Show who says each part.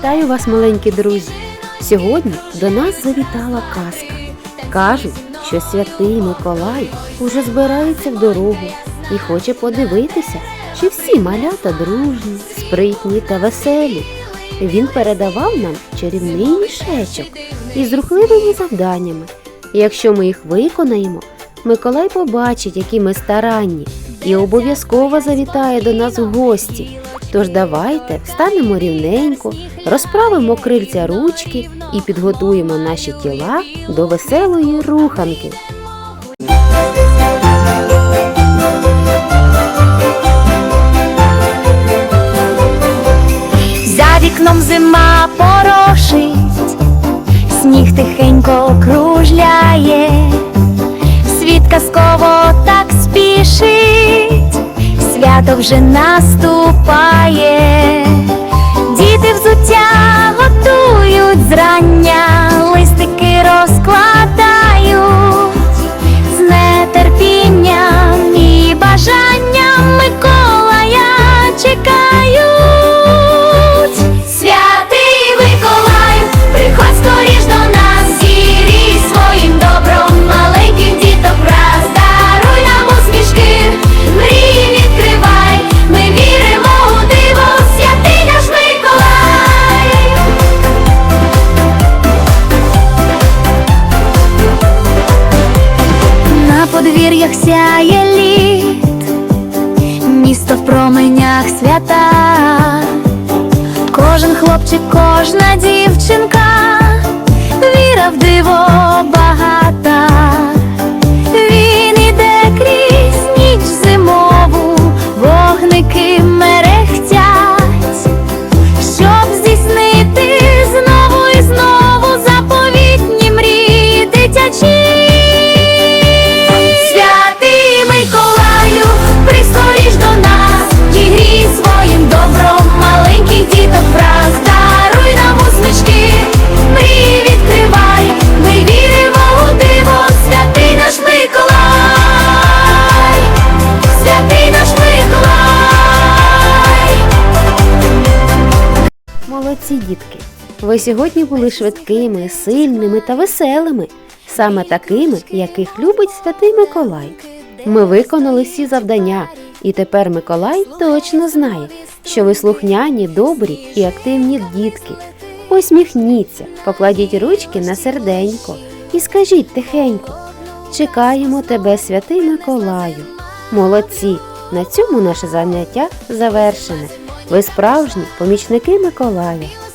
Speaker 1: Вітаю вас, маленькі друзі! Сьогодні до нас завітала казка. Кажуть, що святий Миколай уже збирається в дорогу і хоче подивитися, чи всі малята дружні, спритні та веселі. Він передавав нам чарівний мішечок із рухливими завданнями. Якщо ми їх виконаємо, Миколай побачить, які ми старанні, і обов'язково завітає до нас в гості. Тож давайте встанемо рівненько, розправимо крильця ручки і підготуємо наші тіла до веселої руханки.
Speaker 2: За вікном зима порошить, сніг тихенько кружляє, світ казково так спішить, свято вже наступає, діти взуття подвір'ях сяє літ, місто в променях свята, кожен хлопчик, кожна дівчинка, віра в диво
Speaker 1: Молодці дітки! Ви сьогодні були швидкими, сильними та веселими, саме такими, яких любить святий Миколай. Ми виконали всі завдання, і тепер Миколай точно знає, що ви слухняні, добрі і активні дітки. Посміхніться, покладіть ручки на серденько і скажіть тихенько: Чекаємо тебе, святий Миколаю. Молодці! На цьому наше заняття завершене. Ви справжні помічники Миколая.